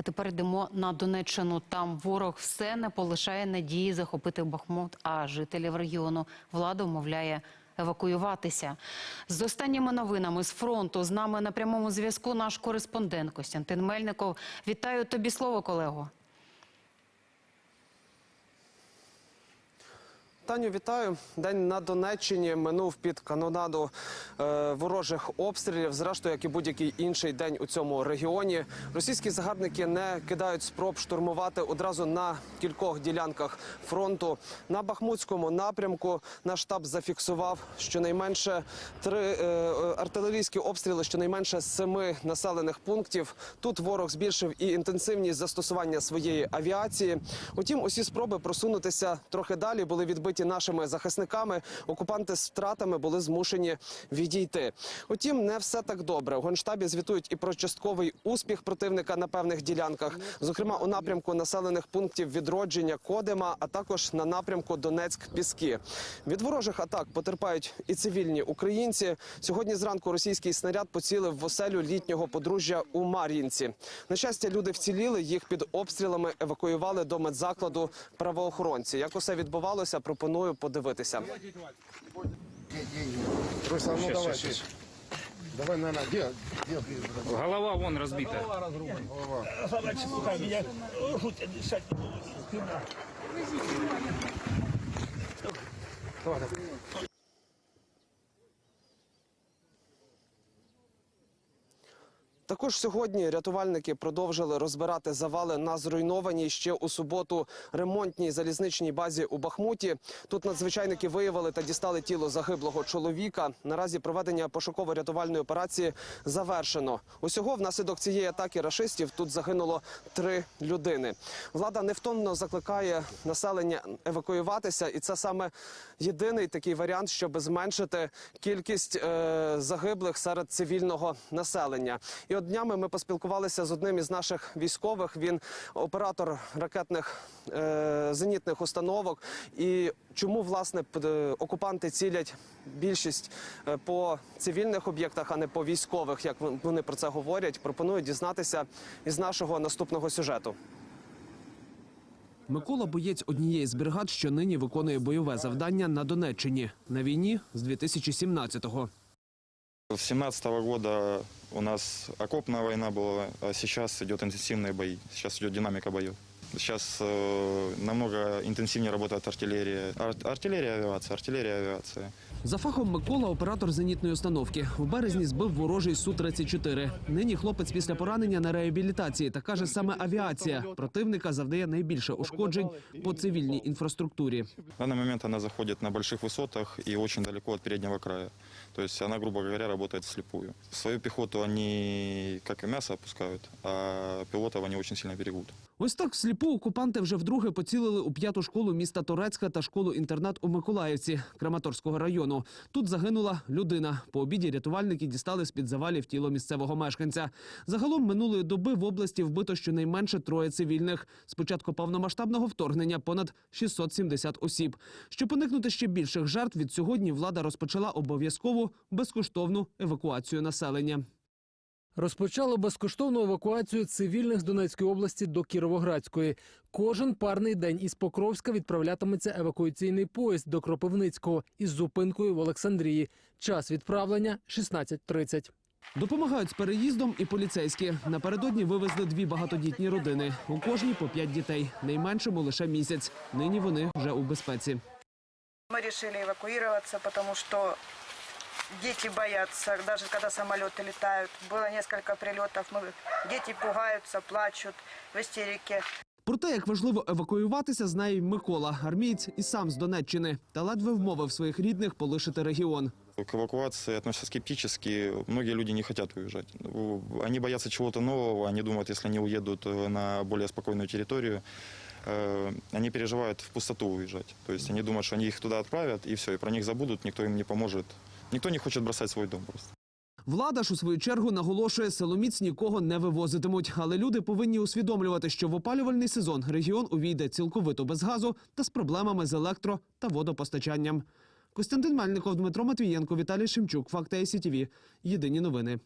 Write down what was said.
А тепер йдемо на Донеччину. Там ворог все не полишає надії захопити Бахмут, а жителів регіону влада вмовляє евакуюватися. З останніми новинами з фронту з нами на прямому зв'язку наш кореспондент Костянтин Мельников. Вітаю тобі слово, колего. Таню, вітаю. День на Донеччині минув під канонаду е, ворожих обстрілів. Зрештою, як і будь-який інший день у цьому регіоні. Російські загарбники не кидають спроб штурмувати одразу на кількох ділянках фронту. На Бахмутському напрямку наш штаб зафіксував щонайменше три е, е, артилерійські обстріли, щонайменше семи населених пунктів. Тут ворог збільшив і інтенсивність застосування своєї авіації. Утім, усі спроби просунутися трохи далі були відбиті нашими захисниками. Окупанти з втратами були змушені відійти. Утім, не все так добре. У генштабі звітують і про частковий успіх противника на певних ділянках, зокрема у напрямку населених пунктів відродження Кодима, а також на напрямку Донецьк-Піски. Від ворожих атак потерпають і цивільні українці. Сьогодні зранку російський снаряд поцілив в оселю літнього подружжя у Мар'їнці. На щастя, люди вціліли. Їх під обстрілами евакуювали до медзакладу правоохоронці. Як усе відбувалося, пропоную подивитися. Руслан, ну давай. Давай, на, на, где, где? Голова вон разбита. Голова. разрубана. Голова. меня дышать не. Давай, давай. Також сьогодні рятувальники продовжили розбирати завали на зруйнованій ще у суботу ремонтній залізничній базі у Бахмуті. Тут надзвичайники виявили та дістали тіло загиблого чоловіка. Наразі проведення пошуково-рятувальної операції завершено. Усього внаслідок цієї атаки рашистів тут загинуло три людини. Влада невтомно закликає населення евакуюватися, і це саме єдиний такий варіант, щоб зменшити кількість е, загиблих серед цивільного населення. І днями ми поспілкувалися з одним із наших військових. Він оператор ракетних е, зенітних установок. І чому власне е, окупанти цілять більшість е, по цивільних об'єктах, а не по військових, як вони про це говорять, пропоную дізнатися із нашого наступного сюжету. Микола боєць однієї з бригад, що нині виконує бойове завдання на Донеччині на війні з 2017-го. С 17 года у нас окопная война была, а сейчас идет интенсивные бои. Сейчас идет динамика боев. Сейчас э, намного интенсивнее работает артиллерия. Ар- артиллерия, авиация, артиллерия, авиация. За фахом Микола оператор зенітної установки. В березні збив ворожий Су-34. Нині хлопець після поранення на реабілітації та каже, саме авіація противника завдає найбільше ушкоджень по цивільній інфраструктурі. В данный момент она заходит на больших высотах и очень далеко от переднего края. То есть она, грубо говоря, работает вслепую. Свою пехоту они как и мясо опускают, а пилотов они очень сильно берегут. Ось так всліпу окупанти вже вдруге поцілили у п'яту школу міста Торецька та школу-інтернат у Миколаївці Краматорського району. Тут загинула людина. По обіді рятувальники дістали з-під завалів тіло місцевого мешканця. Загалом минулої доби в області вбито щонайменше троє цивільних. З початку повномасштабного вторгнення понад 670 осіб. Щоб уникнути ще більших жертв, від сьогодні влада розпочала обов'язкову безкоштовну евакуацію населення. Розпочало безкоштовну евакуацію цивільних з Донецької області до Кіровоградської. Кожен парний день із Покровська відправлятиметься евакуаційний поїзд до Кропивницького із зупинкою в Олександрії. Час відправлення 16.30. Допомагають з переїздом і поліцейські. Напередодні вивезли дві багатодітні родини. У кожній по п'ять дітей. Найменшому лише місяць. Нині вони вже у безпеці. Мы решили эвакуироваться, потому что дети боятся, даже когда самолеты летают. Было несколько прилетов, мы, дети пугаются, плачут в истерике. Про те, як важливо евакуюватися, знає й Микола, армієць і сам з Донеччини, та ледве вмовив своїх рідних полишити регіон. К эвакуации относятся скептически. Многие люди не хотят уезжать. Ну, Они боятся чего-то нового. Они думают, если они уедут э, на более спокойную территорию, э, они переживают в пустоту уезжать. То есть они думают, что они их туда отправят, и все, и про них забудут, никто им не поможет. Никто не хочет бросать свой дом просто. Влада ж у свою чергу наголошує, селоміць нікого не вивозитимуть. Але люди повинні усвідомлювати, що в опалювальний сезон регіон увійде цілковито без газу та з проблемами з електро та водопостачанням. Костянтин Мельников, Дмитро Матвієнко, Віталій Шимчук, Факти ЕСІТІВІ. Єдині новини.